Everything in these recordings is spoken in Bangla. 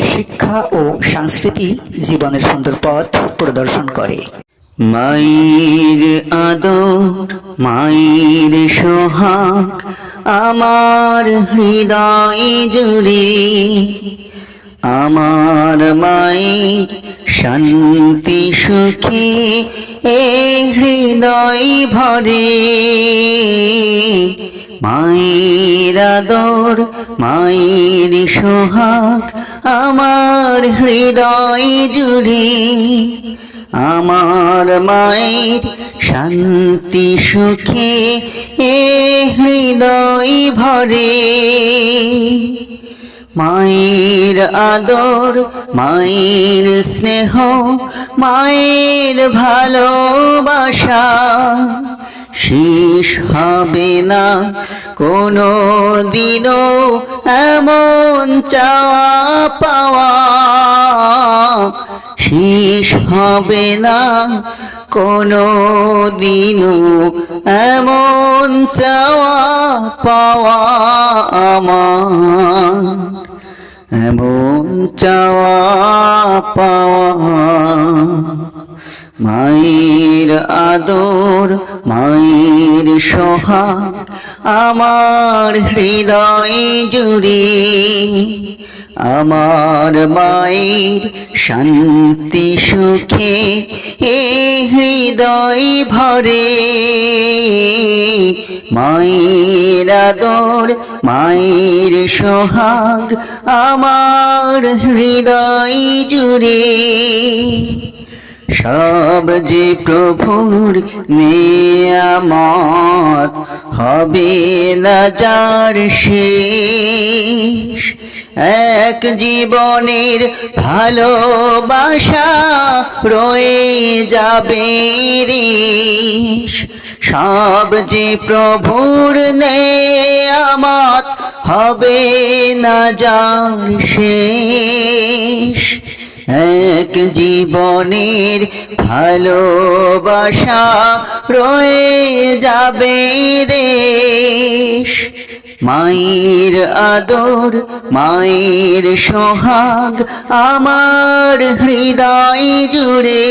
শিক্ষা ও সংস্কৃতি জীবনের সুন্দর পথ প্রদর্শন করে। মায়ের আদর, মায়ের সোহাগ, আমার হৃদয় জুড়ে আমার মায়ের শান্তি সুখী, এ হৃদয় ভরে। মায়ের মায়ের সোহাগ, আমার হৃদয় জুড়ে। আমার মায়ের শান্তি সুখে, এ হৃদয় ভরে। মায়ের আদর, মায়ের স্নেহ, মায়ের ভালোবাসা শেষ হবে না। কোনো দিনও এমন চাওয়া পাওয়া শেষ হবে না। কোনো দিনও এমন চাওয়া, পাওয়া আমার। এমন চাওয়া, পাওয়া মায়ের আদর, মায়ের সোহাগ, আমার হৃদয় জুড়ে। আমার মায়ের শান্তি, সুখে এ হৃদয় ভরে। মায়ের মায়ের সোহাগ আমার হৃদয় জুড়ে। সব যে প্রভুর নিয়ামত হবে না যার শেষ। এক জীবনের ভালোবাসা রয়ে যাবে রেশ সব যে প্রভুর নেয়ামত হবে না যার শেষ। এক জীবনের ভালোবাসা রয়ে যাবে রেশ মায়ের আদর মায়ের সোহাগ আমার হৃদয় জুড়ে।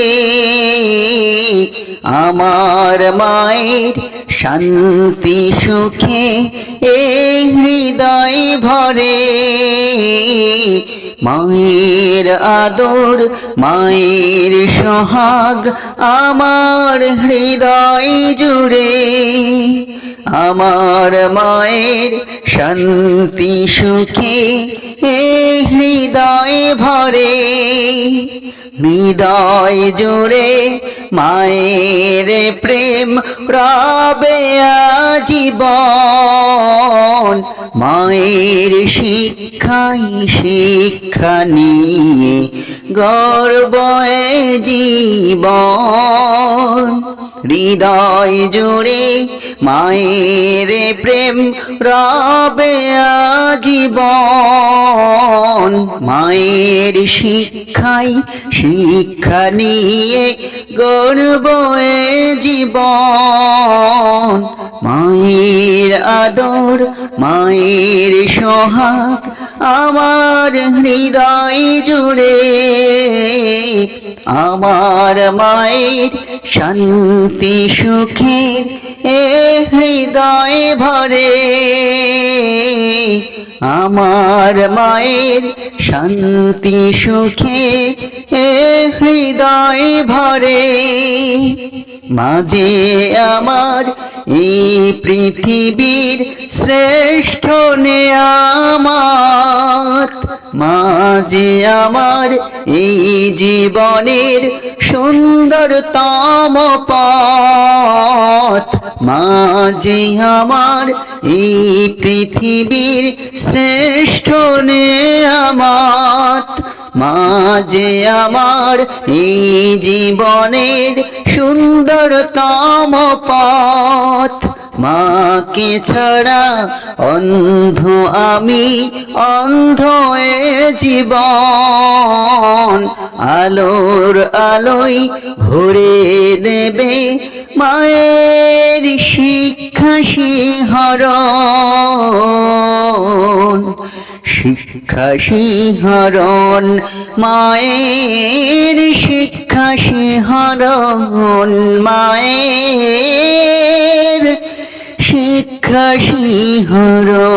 আমার মায়ের শান্তি সুখে এই হৃদয় ভরে। মায়ের আদর, মায়ের সোহাগ, আমার হৃদয় জুড়ে। আমার মায়ের শান্তি, সুখে হৃদয় ভরে। হৃদয় জুড়ে মায়ের প্রেম রবে জীবন মায়ের শিক্ষাই শিক্ষা নিয়ে গর্ব জীবন। হৃদয় জুড়ে মায়ের প্রেম রবে জীবন মায়ের শিক্ষাই শিক্ষা নিয়ে গর্ব জীবন। মায়ের আদর, মায়ের সোহাগ আমার হৃদয় জুড়ে। আমার মায়ের শান্তি সুখে এ হৃদয় ভরে। আমার মায়ের শান্তি সুখে, এ হৃদয় ভরে। মাঝে আমার এই পৃথিবীর শ্রেষ্ঠ নেয়ামত। মাঝে আমার এই জীবনের সুন্দরতম পথ। মাঝে আমার এই পৃথিবীর শ্রেষ্ঠ নে নেয়ামত। মাঝে আমার এই জীবনের সুন্দরতম পথ। মাকে ছাড়া অন্ধ আমি অন্ধ এ জীবন। আলোর আলোয় ভরে দেবে মায়ের শিক্ষা শিহরণ শিক্ষা শিহরণ মায়ের শিক্ষা শিহরণ মায়ের শিক্ষা শিহরণ।